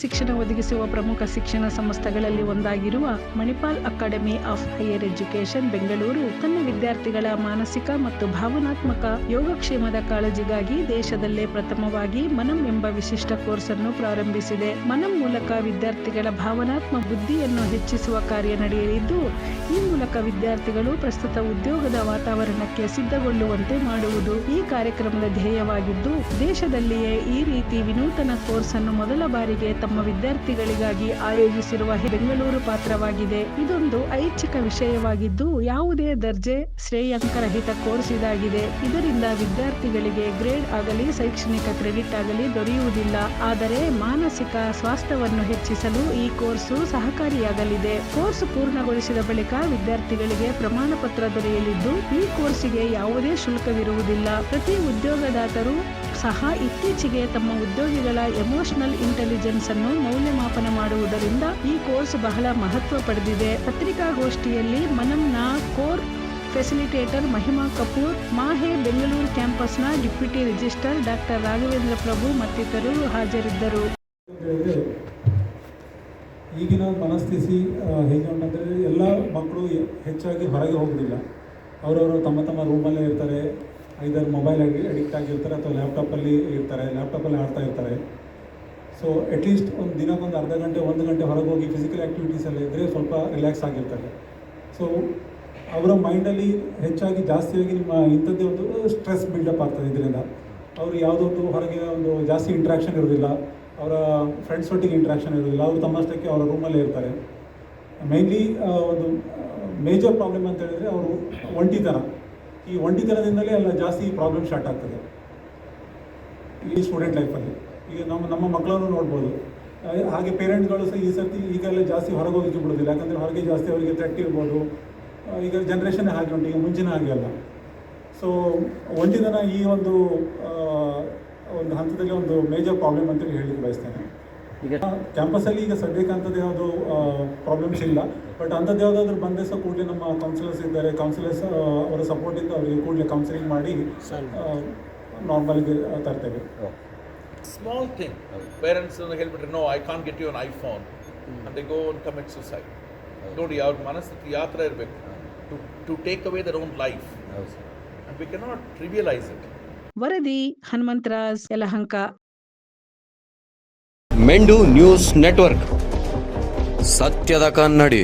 ಶಿಕ್ಷಣ ಒದಗಿಸುವ ಪ್ರಮುಖ ಶಿಕ್ಷಣ ಸಂಸ್ಥೆಗಳಲ್ಲಿ ಒಂದಾಗಿರುವ Manipal academy of higher education Bengaluru ತನ್ನ ವಿದ್ಯಾರ್ಥಿಗಳ ಮಾನಸಿಕ ಮತ್ತು ಭಾವನಾತ್ಮಕ ಯೋಗಕ್ಷೇಮದ ಕಾಳಜಿಗಾಗಿ ದೇಶದಲ್ಲೇ ಪ್ರಥಮವಾಗಿ ಮನಂ ಎಂಬ ವಿಶಿಷ್ಟ ಕೋರ್ಸ್ ಅನ್ನು ಪ್ರಾರಂಭಿಸಿದೆ. ಮನಂ ಮೂಲಕ ವಿದ್ಯಾರ್ಥಿಗಳ ಭಾವನಾತ್ಮ ಬುದ್ಧಿಯನ್ನು ಹೆಚ್ಚಿಸುವ ಕಾರ್ಯ ನಡೆಯಲಿದ್ದು, ಈ ಮೂಲಕ ವಿದ್ಯಾರ್ಥಿಗಳು ಪ್ರಸ್ತುತ ಉದ್ಯೋಗದ ವಾತಾವರಣಕ್ಕೆ ಸಿದ್ಧಗೊಳ್ಳುವಂತೆ ಮಾಡುವುದು ಈ ಕಾರ್ಯಕ್ರಮದ ಧ್ಯೇಯವಾಗಿದ್ದು, ದೇಶದಲ್ಲಿಯೇ ಈ ರೀತಿ ವಿನೂತನ ಕೋರ್ಸ್ ಅನ್ನು ಮೊದಲ ಬಾರಿಗೆ ತಮ್ಮ ವಿದ್ಯಾರ್ಥಿಗಳಿಗಾಗಿ ಆಯೋಜಿಸಿರುವ ಬೆಂಗಳೂರು ಪಾತ್ರವಾಗಿದೆ. ಇದೊಂದು ಐಚ್ಛಿಕ ವಿಷಯವಾಗಿದ್ದು, ಯಾವುದೇ ದರ್ಜೆ ಶ್ರೇಯಾಂಕರಹಿತ ಕೋರ್ಸ್ ಇದಾಗಿದೆ. ಇದರಿಂದ ವಿದ್ಯಾರ್ಥಿಗಳಿಗೆ ಗ್ರೇಡ್ ಆಗಲಿ, ಶೈಕ್ಷಣಿಕ ಕ್ರೆಡಿಟ್ ಆಗಲಿ ದೊರೆಯುವುದಿಲ್ಲ. ಆದರೆ ಮಾನಸಿಕ ಸ್ವಾಸ್ಥ್ಯವನ್ನು ಹೆಚ್ಚಿಸಲು ಈ ಕೋರ್ಸು ಸಹಕಾರಿಯಾಗಲಿದೆ. ಕೋರ್ಸ್ ಪೂರ್ಣಗೊಳಿಸಿದ ಬಳಿಕ ವಿದ್ಯಾರ್ಥಿಗಳಿಗೆ ಪ್ರಮಾಣ ಪತ್ರ ದೊರೆಯಲಿದ್ದು, ಈ ಕೋರ್ಸಿಗೆ ಯಾವುದೇ ಶುಲ್ಕವಿರುವುದಿಲ್ಲ. ಪ್ರತಿ ಉದ್ಯೋಗದಾತರು ಸಹ ಇತ್ತೀಚೆಗೆ ತಮ್ಮ ಉದ್ಯೋಗಿಗಳ ಎಮೋಷನಲ್ ಇಂಟೆಲಿಜೆನ್ಸ್ ಅನ್ನು ಮೌಲ್ಯಮಾಪನ ಮಾಡುವುದರಿಂದ ಈ ಕೋರ್ಸ್ ಬಹಳ ಮಹತ್ವ ಪಡೆದಿದೆ. ಪತ್ರಿಕಾಗೋಷ್ಠಿಯಲ್ಲಿ ಮನಂನ core facilitator Mahima Kapoor, MAHE Bengaluru ಕ್ಯಾಂಪಸ್ನ deputy register doctor Raghavendra Prabhu ಮತ್ತಿತರರು ಹಾಜರಿದ್ದರು. ಈಗಿನ ಮನಸ್ಥಿತಿ ಹೇಗೆ ಉಂಟಂದರೆ ಎಲ್ಲ ಮಕ್ಕಳು ಹೆಚ್ಚಾಗಿ ಹೊರಗೆ ಹೋಗೋದಿಲ್ಲ. ಅವರವರು ತಮ್ಮ ತಮ್ಮ ರೂಮಲ್ಲೇ ಇರ್ತಾರೆ. ಐದರ್ ಮೊಬೈಲ್ ಅಡಿಕ್ಟ್ ಆಗಿರ್ತಾರೆ ಅಥವಾ ಲ್ಯಾಪ್ಟಾಪಲ್ಲಿ ಇರ್ತಾರೆ. ಲ್ಯಾಪ್ಟಾಪಲ್ಲಿ ಆಡ್ತಾ ಇರ್ತಾರೆ. ಸೊ ಅಟ್ಲೀಸ್ಟ್ ಒಂದು ದಿನಕ್ಕೊಂದು ಅರ್ಧ ಗಂಟೆ, ಒಂದು ಗಂಟೆ ಹೊರಗೆ ಹೋಗಿ ಫಿಸಿಕಲ್ ಆ್ಯಕ್ಟಿವಿಟೀಸಲ್ಲಿ ಇದ್ದರೆ ಸ್ವಲ್ಪ ರಿಲ್ಯಾಕ್ಸ್ ಆಗಿರ್ತಾರೆ ಸೊ ಅವರ ಮೈಂಡಲ್ಲಿ ಹೆಚ್ಚಾಗಿ ಜಾಸ್ತಿಯಾಗಿ ನಿಮ್ಮ ಇಂಥದ್ದೇ ಒಂದು ಸ್ಟ್ರೆಸ್ ಬಿಲ್ಡಪ್ ಆಗ್ತದೆ ಇದರಿಂದ. ಅವರು ಯಾವುದೊಂದು ಹೊರಗೆ ಒಂದು ಜಾಸ್ತಿ ಇಂಟ್ರಾಕ್ಷನ್ ಇರೋದಿಲ್ಲ, ಅವರ ಫ್ರೆಂಡ್ಸ್ ಒಟ್ಟಿಗೆ ಇಂಟ್ರಾಕ್ಷನ್ ಇರೋದಿಲ್ಲ, ಅವರು ತಮ್ಮಷ್ಟಕ್ಕೆ ಅವರ ರೂಮಲ್ಲೇ ಇರ್ತಾರೆ. ಮೇನ್ಲಿ ಒಂದು ಮೇಜರ್ ಪ್ರಾಬ್ಲಮ್ ಅಂತ ಹೇಳಿದ್ರೆ ಅವರು ಒಂಟಿತನ. ಈ ಒಂಟಿತನದಿಂದಲೇ ಎಲ್ಲ ಜಾಸ್ತಿ ಪ್ರಾಬ್ಲಮ್ ಸ್ಟಾರ್ಟ್ ಆಗ್ತದೆ. ಈ ಸ್ಟೂಡೆಂಟ್ ಲೈಫಲ್ಲಿ ಈಗ ನಮ್ಮ ನಮ್ಮ ಮಕ್ಕಳನ್ನು ನೋಡ್ಬೋದು. ಹಾಗೆ ಪೇರೆಂಟ್ಗಳು ಸಹ ಈ ಸರ್ತಿ ಈಗಲೇ ಜಾಸ್ತಿ ಹೊರಗೆ ಹೋಗಿ ಬಿಡೋದಿಲ್ಲ. ಯಾಕಂದರೆ ಹೊರಗೆ ಜಾಸ್ತಿ ಅವರಿಗೆ ಥ್ರೆಟ್ ಇರ್ಬೋದು. ಈಗ ಜನ್ರೇಷನ್ ಹಾಗೆ ಉಂಟು ಈಗ ಮುಂಚಿನ ಹಾಗೆ ಅಲ್ಲ. ಸೊ ಒಂದಿನ ಈ ಒಂದು ಒಂದು ಹಂತದಲ್ಲಿ ಒಂದು ಮೇಜರ್ ಪ್ರಾಬ್ಲಮ್ ಅಂತೇಳಿ ಹೇಳಲಿಕ್ಕೆ ಬಯಸ್ತೇನೆ. ಈಗ ಕ್ಯಾಂಪಸಲ್ಲಿ ಈಗ ಸದ್ಯಕ್ಕೆ ಅಂಥದ್ದು ಯಾವುದು ಪ್ರಾಬ್ಲಮ್ಸ್ ಇಲ್ಲ. ಬಟ್ ಅಂಥದ್ದು ಯಾವುದಾದ್ರೂ ಬಂದರೆ ಸಹ ಕೂಡಲೇ ನಮ್ಮ ಕೌನ್ಸಿಲರ್ಸ್ ಇದ್ದಾರೆ. ಕೌನ್ಸಿಲರ್ಸ್ ಅವರ ಸಪೋರ್ಟಿಂದ ಅವರಿಗೆ ಕೂಡಲೇ ಕೌನ್ಸಿಲಿಂಗ್ ಮಾಡಿ ನಾರ್ಮಲ್ಗೆ ತರ್ತೇವೆ. ಸ್ಮಾಲ್ ಥಿಂಗ್ ಪೇರೆಂಟ್ಸ್ ಹೇಳ್ಬಿಟ್ರೆ no I can get you an iPhone ಅಂತ ಗೋ ಅಂಡ್ ಕಮಿಟ್ ಸುಸೈಡ್ ನೋಡಿ ಅವ್ರ ಮನಸ್ಥಿತಿ ಯಾವ ಥರ ಇರಬೇಕು. To to take away their own life and we cannot trivialise it ವರದಿ ಹನುಮಂತರಾಜ್ ಯಲಹಂಕ. ಮೆಂಡು news network. ಸತ್ಯದ ಕನ್ನಡಿ.